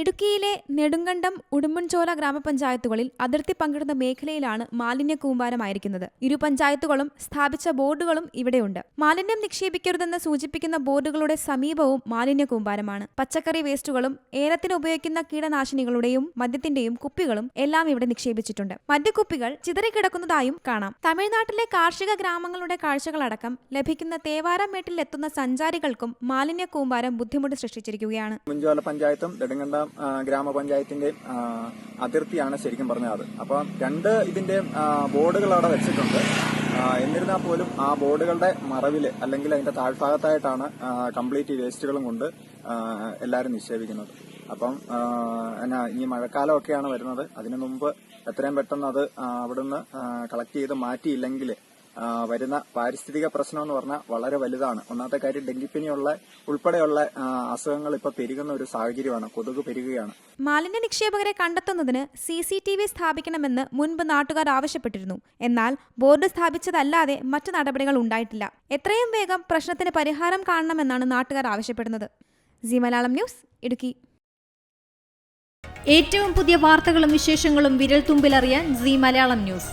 ഇടുക്കിയിലെ നെടുങ്കണ്ടം ഉടുമ്പൻചോല ഗ്രാമപഞ്ചായത്തുകളിൽ അതിർത്തി പങ്കിടുന്ന മേഖലയിലാണ് മാലിന്യ കൂമ്പാരമായിരിക്കുന്നത്. ഇരു പഞ്ചായത്തുകളും സ്ഥാപിച്ച ബോർഡുകളും ഇവിടെയുണ്ട്. മാലിന്യം നിക്ഷേപിക്കരുതെന്ന് സൂചിപ്പിക്കുന്ന ബോർഡുകളുടെ സമീപവും മാലിന്യ കൂമ്പാരമാണ്. പച്ചക്കറി വേസ്റ്റുകളും ഏലത്തിന് ഉപയോഗിക്കുന്ന കീടനാശിനികളുടെയും മദ്യത്തിന്റെയും കുപ്പികളും എല്ലാം ഇവിടെ നിക്ഷേപിച്ചിട്ടുണ്ട്. മദ്യക്കുപ്പികൾ ചിതറിക്കിടക്കുന്നതായും കാണാം. തമിഴ്നാട്ടിലെ കാർഷിക ഗ്രാമങ്ങളുടെ കാഴ്ചകളടക്കം ലഭിക്കുന്ന തേവാരമേട്ടിൽ എത്തുന്ന സഞ്ചാരികൾക്കും മാലിന്യ കൂമ്പാരം ബുദ്ധിമുട്ട് സൃഷ്ടിച്ചിരിക്കുകയാണ്. പഞ്ചായത്തും ഗ്രാമപഞ്ചായത്തിന്റെയും ആ, അതിർത്തിയാണ് ശരിക്കും പറഞ്ഞത് അത്. അപ്പം രണ്ട് ഇതിന്റെ ബോർഡുകൾ അവിടെ വെച്ചിട്ടുണ്ട്. എന്നിരുന്നാൽ പോലും ആ ബോർഡുകളുടെ മറവിൽ അല്ലെങ്കിൽ അതിന്റെ താഴ്ഭാഗത്തായിട്ടാണ് കംപ്ലീറ്റ് വേസ്റ്റുകളും കൊണ്ട് എല്ലാവരും നിക്ഷേപിക്കുന്നത്. അപ്പം എന്നാ ഈ മഴക്കാലമൊക്കെയാണ് വരുന്നത്. അതിനു മുമ്പ് എത്രയും പെട്ടെന്ന് അത് അവിടുന്ന് കളക്ട് ചെയ്ത് മാറ്റിയില്ലെങ്കിൽ വരുന്ന പാരിസ്ഥിതിക പ്രശ്നം എന്ന് പറഞ്ഞാൽ വളരെ വലുതാണ്. ഒന്നാമത്തെ കാര്യം ഡെങ്കിപ്പനിയുള്ള ഉൾപ്പെടെയുള്ള അസുഖങ്ങൾ ഇപ്പൊ പെരുകുന്ന ഒരു സാഹചര്യമാണ്. കൊതുക് പെരുകുകയാണ്. മാലിന്യ നിക്ഷേപകരെ കണ്ടെത്തുന്നതിന് സി സി ടി വി സ്ഥാപിക്കണമെന്ന് മുൻപ് നാട്ടുകാർ ആവശ്യപ്പെട്ടിരുന്നു. എന്നാൽ ബോർഡ് സ്ഥാപിച്ചതല്ലാതെ മറ്റു നടപടികൾ ഉണ്ടായിട്ടില്ല. എത്രയും വേഗം പ്രശ്നത്തിന് പരിഹാരം കാണണമെന്നാണ് നാട്ടുകാർ ആവശ്യപ്പെടുന്നത്. Zee Malayalam news Idukki. ഏറ്റവും പുതിയ വാർത്തകളും വിശേഷങ്ങളും വിരൽ തുമ്പിലറിയാൻ സി മലയാളം ന്യൂസ്.